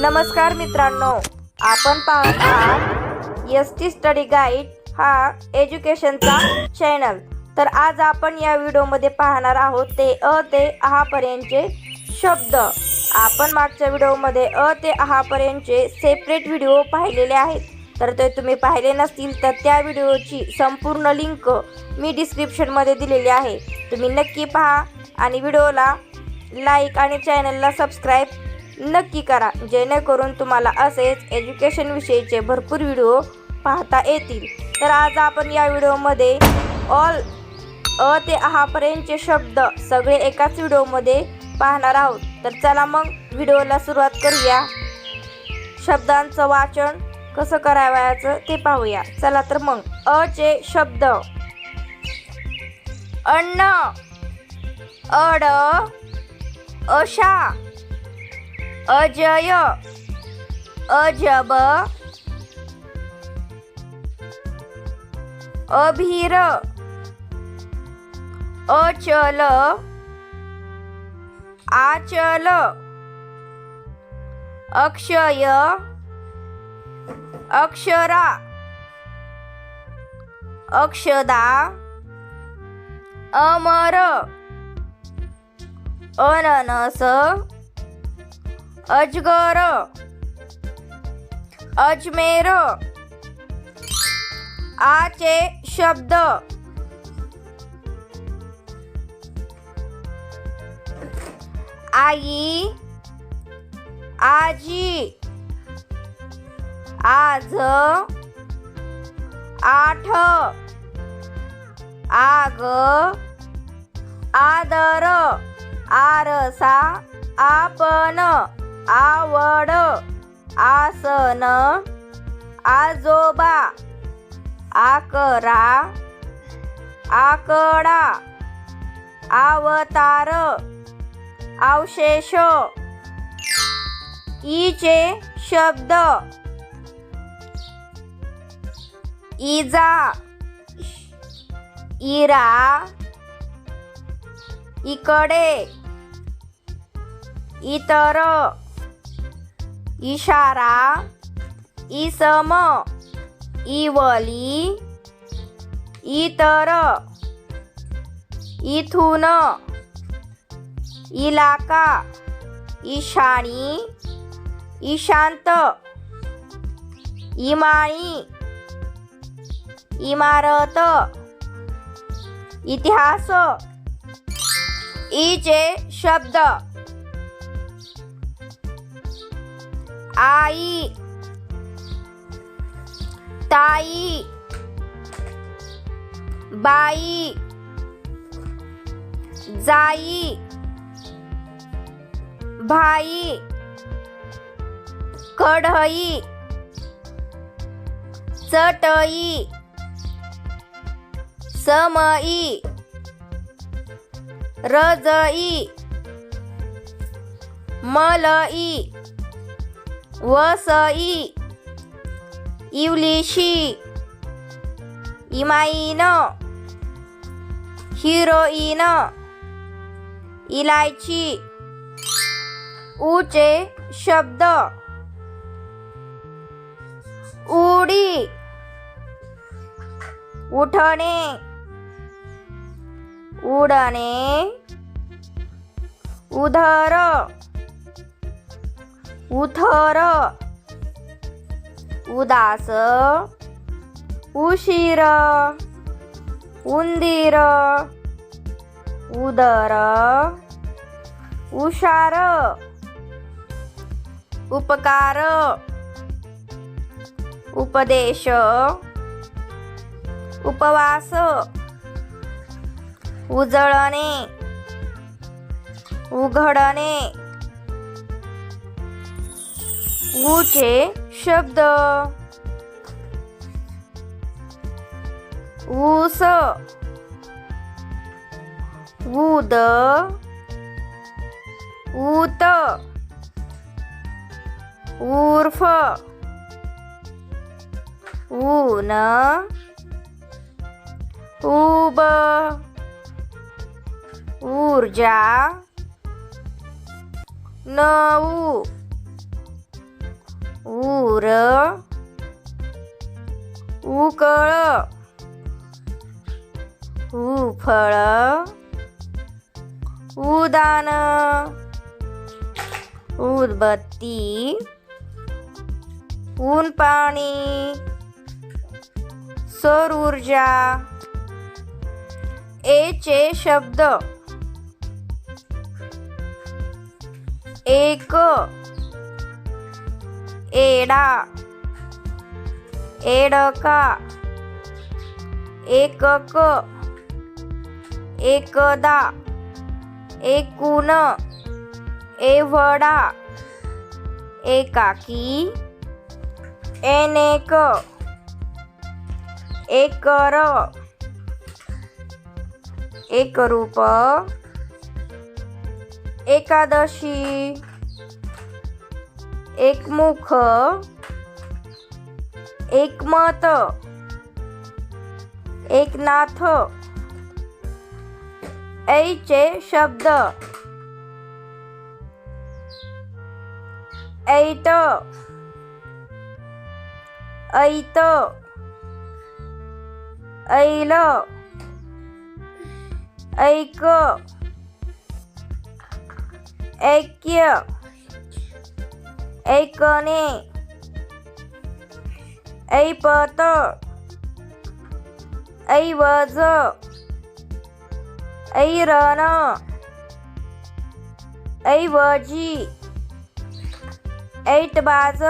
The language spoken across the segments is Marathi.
नमस्कार मित्रांनो आपण पाहत आहात एस टी स्टडी गाईड हा एज्युकेशनचा चॅनल. तर आज आपण या व्हिडिओमध्ये पाहणार आहोत ते अ ते आहापर्यंतचे शब्द. आपण मागच्या व्हिडिओमध्ये अ ते आहापर्यंतचे सेपरेट व्हिडिओ पाहिलेले आहेत. तर ते तुम्ही पाहिले नसतील तर त्या व्हिडिओची संपूर्ण लिंक मी डिस्क्रिप्शनमध्ये दिलेली आहे. तुम्ही नक्की पहा आणि व्हिडिओला लाईक आणि चॅनलला सबस्क्राईब नक्की करा. जेणेकरून तुम्हाला असेच एज्युकेशन विषयीचे भरपूर व्हिडिओ पाहता येतील. तर आज आपण या व्हिडिओमध्ये ऑल अ ते आहापर्यंतचे शब्द सगळे एकाच व्हिडिओमध्ये पाहणार आहोत. तर चला मग व्हिडिओला सुरुवात करूया. शब्दांचं वाचन कसं करावयाचं ते पाहूया. चला तर मग. अ चे शब्द. अन्न. अड. अशा. अजय. अजब. अभीर. अचल. आचल. अक्षय. अक्षरा. अक्षदा. अमर. अननस. अजगर। अजमेर। आचे शब्द। आई। आजी। आज। आठ। आग। आदर। आरसा। आपण। आवड आसन आजोबा आकरा आकडा अवतार अवशेष ईचे शब्द इजा इरा इकडे इतर इशारा इसम इवली इतर इथून इलाका ईशानी ईशांत इमाणी इमारत इतिहास इचे शब्द. आई। ताई। बाई। जाई। भाई। कढई चटई। समई। रजई। मलई। वसई इवलिशी इमाईन हिरोईन इलायची ऊचे शब्द उडी उठणे उडणे उधर उथर. उदास. उशीर. उंदीर. उदर. उशार उपकार. उपदेश. उपवास. उजळणे. उघडणे. ऊचे शब्द. ऊस. उद ऊत. उर्फ ऊन. ऊब. ऊर्जा. नऊ. उर उकळ उफळ उदान उदबत्ती ऊन पाणी सौर ऊर्जा एचे शब्द एक एडा एडका एकक एकदा एकूण एवढा एकाकी एनेक एकर एकरूप एकादशी एकमुख एकमत एकनाथ ऐचे शब्द ऐत ऐत ऐल ऐक ऐक्य ऐकणे. ऐपत. ऐवज. ऐरण. ऐवजी. ऐटबाज.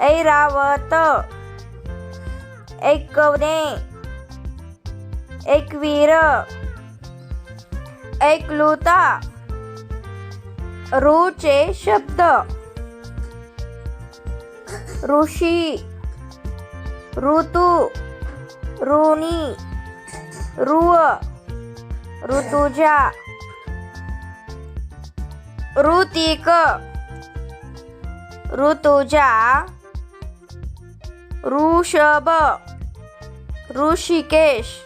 ऐरावत. ऐकवणे. एकवीर ऐकलुता. रूचे शब्द. ऋषी ऋतू ऋणी रुव ऋतुजा ऋतिक ऋतुजा ऋषभ ऋषिकेश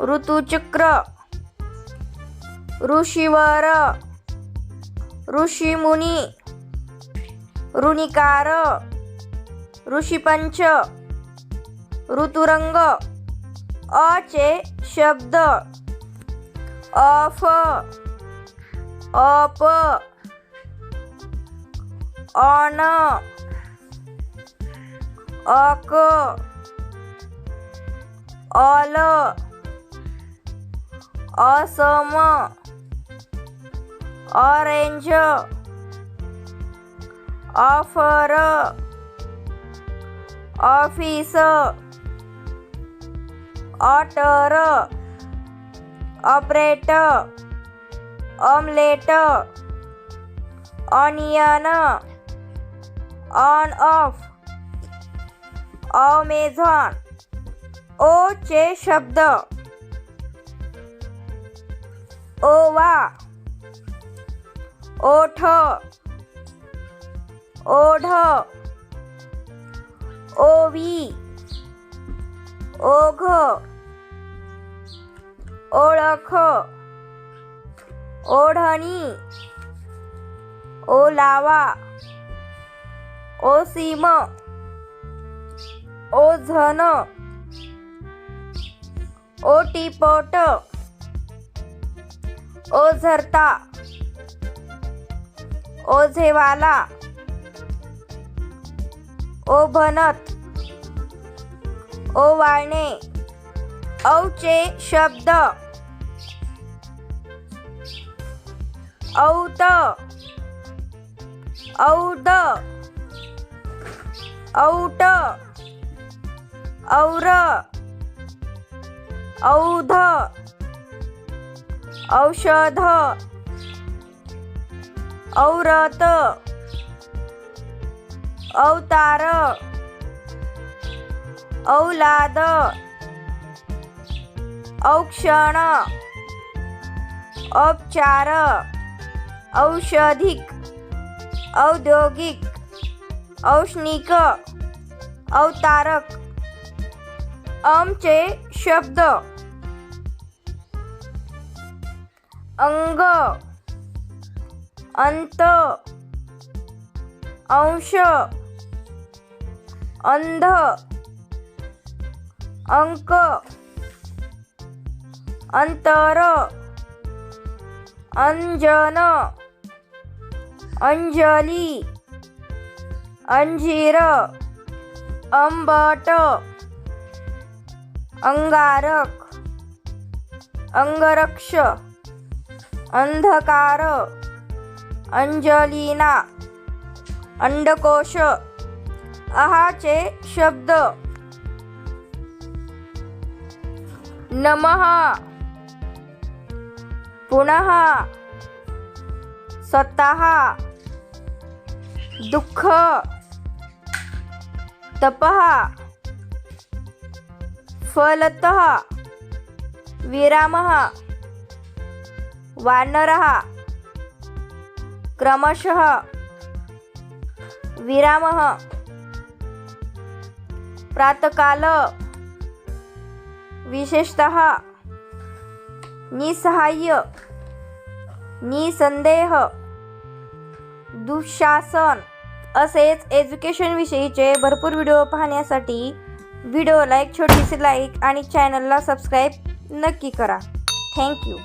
ऋतुचक्र ऋषीवर ऋषीमुनी ऋणिकार ऋषीपंच ऋतुरंग अचे शब्द अफ अप अन अक अल Assam orange offer office otter operate omelette onion on off Amazon ओचे शब्द. ओवा ओठ ओढ ओवी ओघ ओळख ओढणी ओलावा ओसीम ओझन ओटीपोट ओझरता ओझेवाला ओभनत ओवाळणे औचे शब्द. औत औद औट और औध औषध. औरत। अवतार औलाद। औक्षण। औपचार। औषधिक। औद्योगिक। औष्णिक। अवतारक अमचे शब्द। अंग। अंत अंश अंध अंक अंतर अंजन अंजली अंजीर अंबट अंगारक अंगरक्ष अंधकार अंजलिना. अंडकोश. आहाचे शब्द. नमः. पुनः. स्वतः. दुःख. तपः. फलतः. विरामः. वानरः. क्रमशः विरामः। प्रातकाल विशेषतः निसहाय्य निसंदेह दुःशासन असेच एज्युकेशनविषयीचे भरपूर व्हिडिओ पाहण्यासाठी व्हिडिओला एक छोटीशी लाईक आणि चॅनलला सबस्क्राईब नक्की करा. थँक्यू